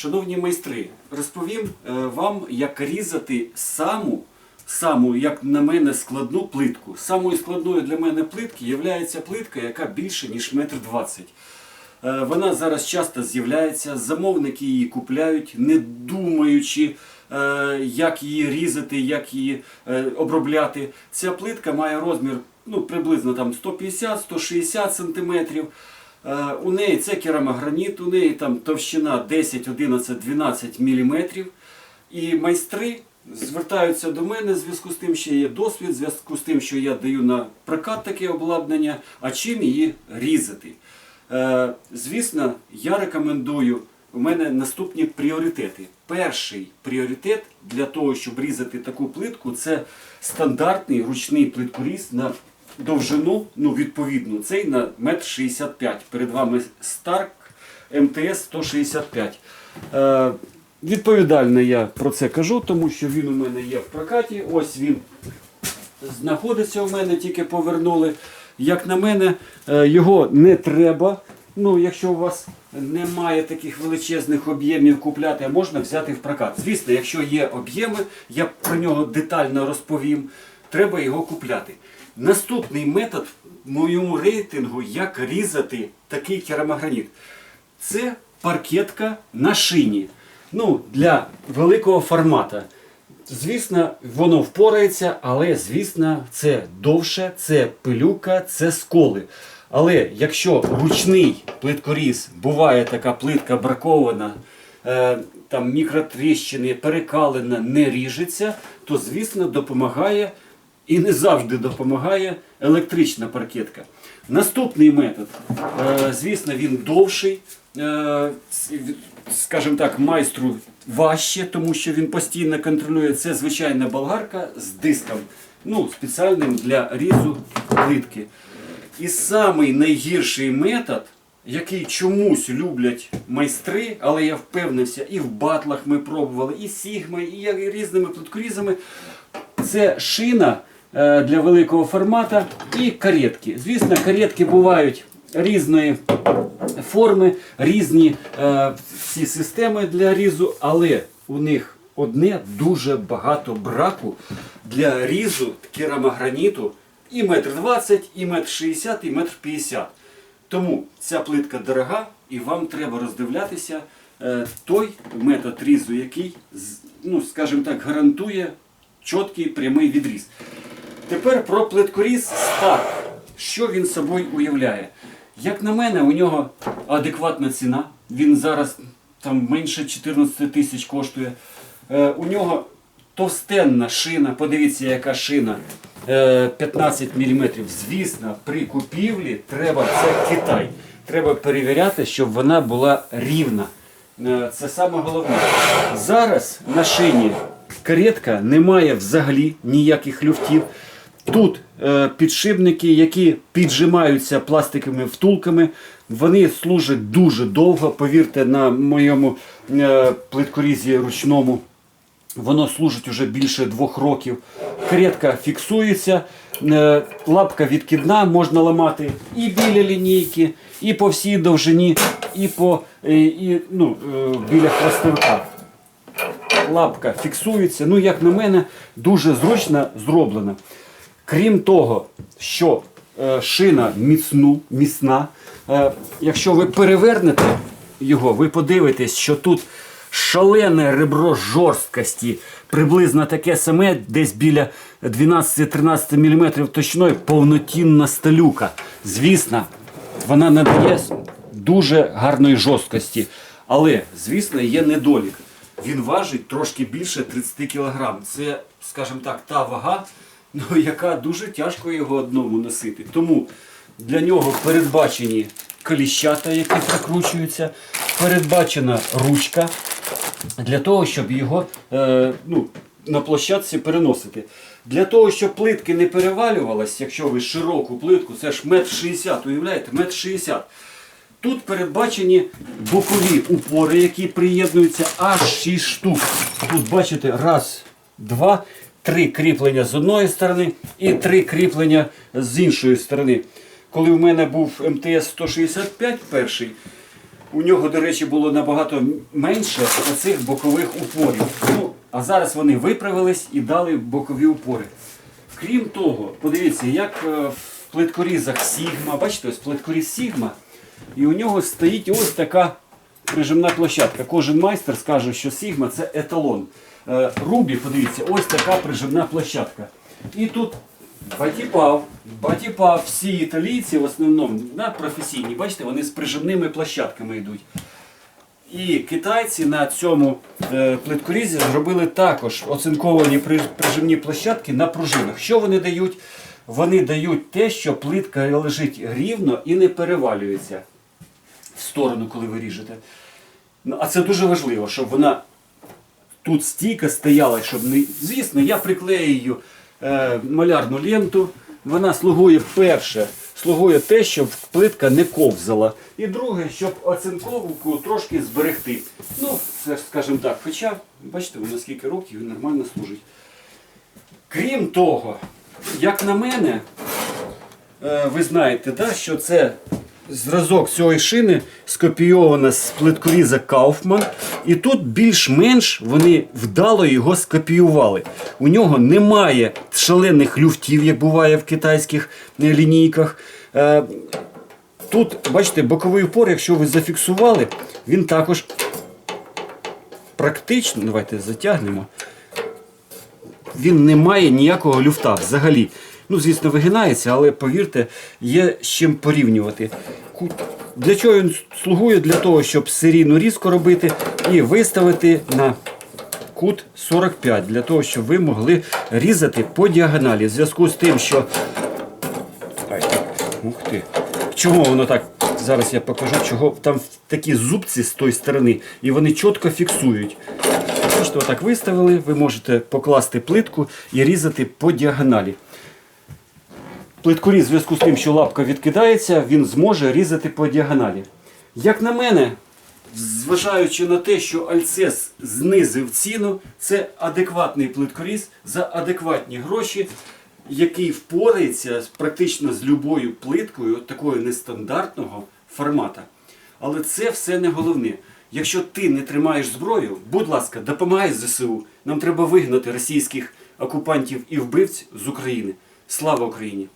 Шановні майстри, розповім е, вам, як різати саму, саму, як на мене, складну плитку. Самою складною для мене плитки є плитка, яка більше, ніж метр двадцять. Е, Вона зараз часто з'являється, замовники її купляють, не думаючи, е, як її різати, як її обробляти. Ця плитка має розмір ну, приблизно 150-160 см. У неї це керамограніт, у неї там товщина 10, 11, 12 мм. І майстри звертаються до мене в зв'язку з тим, що є досвід, в зв'язку з тим, що я даю на прокат таке обладнання, а чим її різати. Е, Звісно, я рекомендую. У мене наступні пріоритети. Перший пріоритет для того, щоб різати таку плитку, це стандартний ручний плиткоріз на довжину, ну відповідну, цей на 1,65 м. Перед вами Stark МТС 165. Е, відповідально я про це кажу, тому що він у мене є в прокаті. Ось він знаходиться у мене, тільки повернули. Як на мене, е, його не треба. Ну, якщо у вас немає таких величезних об'ємів купляти, можна взяти в прокат. Звісно, якщо є об'єми, я про нього детально розповім. Треба його купляти. Наступний метод в моєму рейтингу, як різати такий керамограніт, це паркетка на шині. Ну, для великого формата. Звісно, воно впорається, але звісно, це довше, це пилюка, це сколи. Але якщо ручний плиткоріз, буває така плитка бракована, е, там мікротріщини, перекалена, не ріжеться, то звісно допомагає і не завжди допомагає електрична паркетка. Наступний метод, е, звісно, він довший. е, Скажімо так, майстру важче, тому що він постійно контролює. Це звичайна болгарка з диском, ну, спеціальним для різу плитки. І самий найгірший метод, який чомусь люблять майстри, але я впевнився, і в батлах ми пробували, і сігма, і різними плиткорізами, це шина для великого формата і каретки. Звісно, каретки бувають різної форми, різні е, всі системи для різу, але у них одне дуже багато браку для різу керамограніту і метр двадцять, і метр шістдесят, і метр п'ятдесят. Тому ця плитка дорога, і вам треба роздивлятися е, той метод різу, який, ну, скажімо так, гарантує чіткий прямий відріз. Тепер про плиткоріз Stark. Що він собою уявляє? Як на мене, у нього адекватна ціна. Він зараз там менше 14 тисяч коштує. Е, у нього товстенна шина. Подивіться, яка шина. Е, 15 мм. Звісно, при купівлі треба, це Китай. Треба перевіряти, щоб вона була рівна. Е, Це саме головне. Зараз на шині каретка не має взагалі ніяких люфтів. Тут е, підшипники, які піджимаються пластиковими втулками, вони служать дуже довго. Повірте, на моєму е, плиткорізі ручному Воно служить уже більше двох років. Каретка фіксується, е, лапка відкидна, можна ламати і біля лінійки, і по всій довжині, і, по, і, і, ну, е, біля хвостовика. Лапка фіксується. Ну, як на мене, дуже зручно зроблена. Крім того, що е, шина міцну, міцна. Е, якщо ви перевернете його, ви подивитесь, що тут шалене ребро жорсткості, приблизно таке саме, десь біля 12-13 мм точною повнотінна сталюка. Звісно, вона надає дуже гарної жорсткості. Але, звісно, є недолік. Він важить трошки більше 30 кг. Це, скажімо так, та вага, ну, яка дуже тяжко його одному носити. Тому для нього передбачені коліщата, які прокручуються, передбачена ручка для того, щоб його е, ну, на площадці переносити. Для того, щоб плитки не перевалювалися, якщо ви широку плитку, це ж метр шістдесят, уявляєте, метр шістдесят. Тут передбачені бокові упори, які приєднуються аж 6 штук. Тут бачите, раз, два, три кріплення з одної сторони і три кріплення з іншої сторони. Коли в мене був МТС 165 перший, У нього, до речі, було набагато менше оцих бокових упорів. Ну, а зараз вони виправились і дали бокові упори. Крім того, подивіться, як е, в плиткорізах Sigma, бачите, ось плиткоріз Sigma, і у нього стоїть ось така прижимна площадка. Кожен майстер скаже, що Sigma це еталон. Е, Рубі, подивіться, ось така прижимна площадка. І тут батіпав, батіпав, всі італійці в основному да, професійні, бачите, вони з прижимними площадками йдуть. І китайці на цьому е, плиткорізі зробили також оцинковані прижимні площадки на пружинах. Що вони дають? Вони дають те, що плитка лежить рівно і не перевалюється в сторону, коли ви ріжете. Ну, а це дуже важливо, щоб вона тут стійка стояла, щоб не. Звісно, я приклею е, малярну ленту. Вона слугує перше, слугує те, щоб плитка не ковзала. І друге, щоб оцинковку трошки зберегти. Ну, це скажімо так, хоча, бачите, воно скільки років і нормально служить. Крім того, як на мене, е, ви знаєте, да, що це зразок цієї шини скопійовано з плиткоріза Kaufman. І тут більш-менш вони вдало його скопіювали. У нього немає шалених люфтів, як буває в китайських е, лінійках. Е, Тут, бачите, боковий упор, якщо ви зафіксували, він також практично, давайте затягнемо він не має ніякого люфта взагалі. Ну, звісно, вигинається, але повірте, є з чим порівнювати. Для чого він слугує? Для того, щоб серійну різку робити і виставити на кут 45, для того, щоб ви могли різати по діагоналі. В зв'язку з тим, що. Ай, ух ти. Чого воно так? Зараз я покажу, чого там такі зубці з тої сторони, і вони чітко фіксують. Бачите, отак виставили, ви можете покласти плитку і різати по діагоналі. Плиткоріз в зв'язку з тим, що лапка відкидається, він зможе різати по діагоналі. Як на мене, зважаючи на те, що Альцес знизив ціну, це адекватний плиткоріз за адекватні гроші, який впорається практично з любою плиткою такого нестандартного формата. Але це все не головне. Якщо ти не тримаєш зброю, будь ласка, допомагай ЗСУ. Нам треба вигнати російських окупантів і вбивць з України. Слава Україні!